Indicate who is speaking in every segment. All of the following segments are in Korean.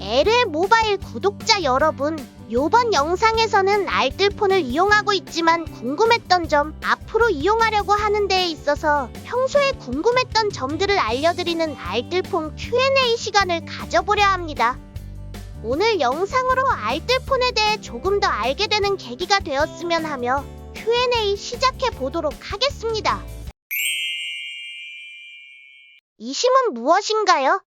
Speaker 1: LL 모바일 구독자 여러분, 요번 영상에서는 알뜰폰을 이용하고 있지만 궁금했던 점, 앞으로 이용하려고 하는 데에 있어서 평소에 궁금했던 점들을 알려드리는 알뜰폰 Q&A 시간을 가져보려 합니다. 오늘 영상으로 알뜰폰에 대해 조금 더 알게 되는 계기가 되었으면 하며 Q&A 시작해 보도록 하겠습니다. 이 심은 무엇인가요?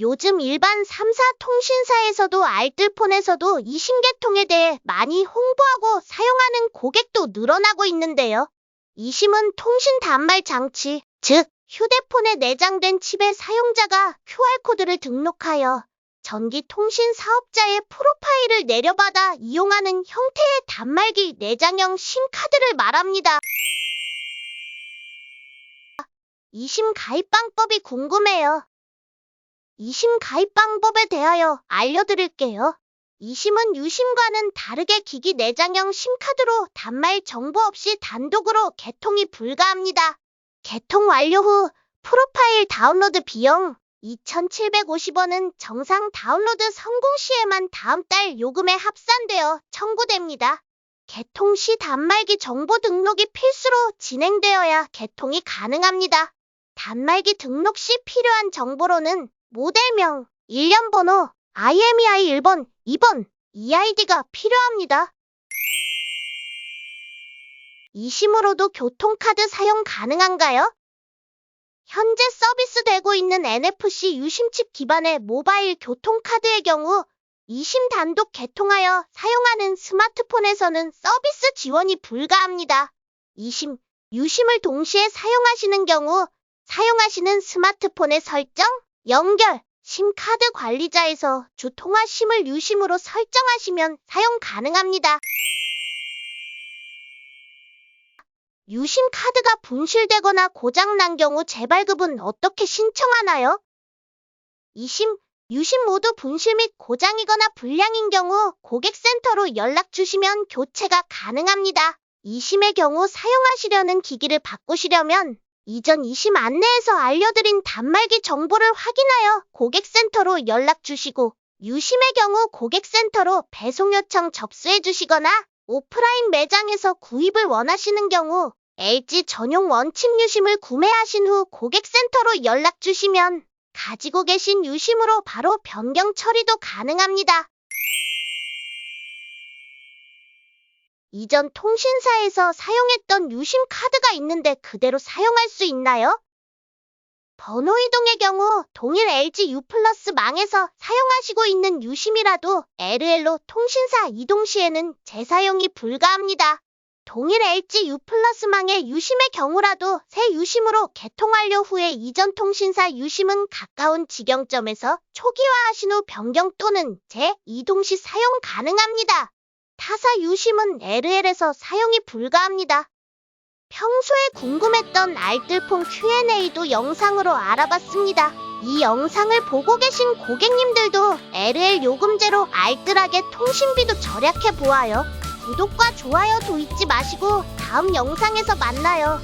Speaker 1: 요즘 일반 3사 통신사에서도 알뜰폰에서도 이 심계통에 대해 많이 홍보하고 사용하는 고객도 늘어나고 있는데요. 이 심은 통신 단말 장치, 즉 휴대폰에 내장된 칩의 사용자가 QR코드를 등록하여 전기 통신 사업자의 프로파일을 내려받아 이용하는 형태의 단말기 내장형 심카드를 말합니다. 이심 가입 방법이 궁금해요. 이심 가입 방법에 대하여 알려드릴게요. 이심은 유심과는 다르게 기기 내장형 심카드로 단말 정보 없이 단독으로 개통이 불가합니다. 개통 완료 후 프로파일 다운로드 비용 2,750원은 정상 다운로드 성공 시에만 다음 달 요금에 합산되어 청구됩니다. 개통 시 단말기 정보 등록이 필수로 진행되어야 개통이 가능합니다. 단말기 등록 시 필요한 정보로는 모델명, 일련 번호, IMEI 1번, 2번, EID가 필요합니다. 이 심으로도 교통카드 사용 가능한가요? 현재 서비스되고 있는 NFC 유심칩 기반의 모바일 교통카드의 경우 이심 단독 개통하여 사용하는 스마트폰에서는 서비스 지원이 불가합니다. 이심, 유심을 동시에 사용하시는 경우 사용하시는 스마트폰의 설정, 연결, 심 카드 관리자에서 주 통화 심을 유심으로 설정하시면 사용 가능합니다. 유심 카드가 분실되거나 고장난 경우 재발급은 어떻게 신청하나요? 이심, 유심 모두 분실 및 고장이거나 불량인 경우 고객센터로 연락 주시면 교체가 가능합니다. 이심의 경우 사용하시려는 기기를 바꾸시려면 이전 이심 안내에서 알려드린 단말기 정보를 확인하여 고객센터로 연락 주시고 유심의 경우 고객센터로 배송 요청 접수해 주시거나 오프라인 매장에서 구입을 원하시는 경우 LG 전용 원칩 유심을 구매하신 후 고객센터로 연락 주시면 가지고 계신 유심으로 바로 변경 처리도 가능합니다. 이전 통신사에서 사용했던 유심 카드가 있는데 그대로 사용할 수 있나요? 번호 이동의 경우 동일 LG U 플러스 망에서 사용하시고 있는 유심이라도 LL로 통신사 이동 시에는 재사용이 불가합니다. 동일 LG U 플러스 망의 유심의 경우라도 새 유심으로 개통 완료 후에 이전 통신사 유심은 가까운 직영점에서 초기화하신 후 변경 또는 재이동 시 사용 가능합니다. 타사 유심은 LL에서 사용이 불가합니다. 평소에 궁금했던 알뜰폰 Q&A도 영상으로 알아봤습니다. 이 영상을 보고 계신 고객님들도 LL 요금제로 알뜰하게 통신비도 절약해 보아요. 구독과 좋아요도 잊지 마시고 다음 영상에서 만나요.